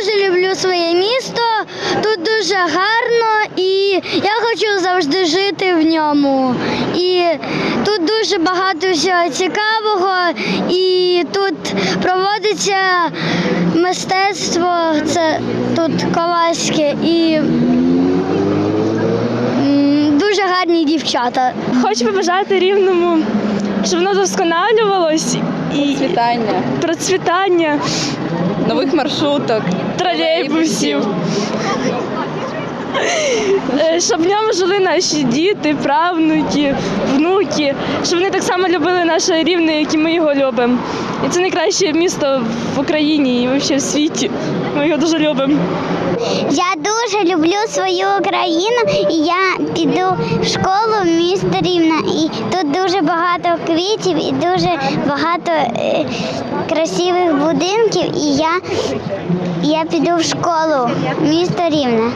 дуже люблю своє місто, тут дуже гарно і я хочу завжди жити в ньому. І тут дуже багато всього цікавого, і тут проводиться мистецтво, це тут ковальське і дуже гарні дівчата. Хочу побажати рівному, щоб воно досконалювалось і Вітання, процвітання нових маршруток, тролейбусів. Е, Щоб в ньому жили наші діти, правнуки, внуки, щоб вони так само любили наше рівне, як і ми його любимо. І це найкраще місто в Україні і взагалі в світі. Ми його дуже любимо. Я дуже люблю свою Україну і я піду в школу в місто Рівне. І тут дуже багато квітів і дуже багато е, красивих будинків. І я, я піду в школу в місто Рівне.